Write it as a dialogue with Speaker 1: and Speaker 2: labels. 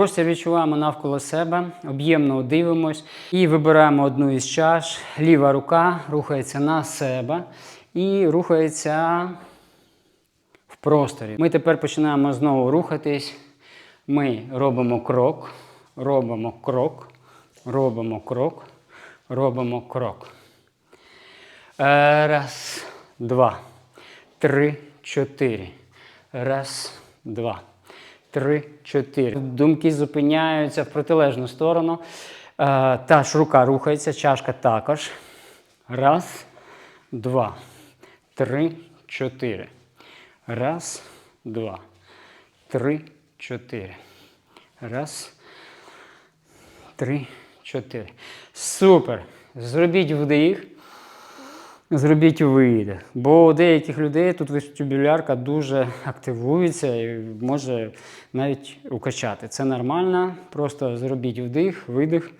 Speaker 1: Простір відчуваємо навколо себе, об'ємно дивимось і вибираємо одну із чаш. Ліва рука рухається на себе і рухається в просторі. Ми тепер починаємо знову рухатись. Ми робимо крок, робимо крок, робимо крок, робимо крок. Е, Раз, два, три, чотири. Раз, два, три, чотири. Думки зупиняються в протилежну сторону. Е, Та ж рука рухається, чашка також. Раз, два, три, чотири. Раз, два, три, чотири. Раз, три, чотири. Супер. Зробіть вдих. Зробіть видих. Бо у деяких людей тут вестибулярка дуже активується і може навіть укачати. Це нормально. Просто зробіть вдих, видих.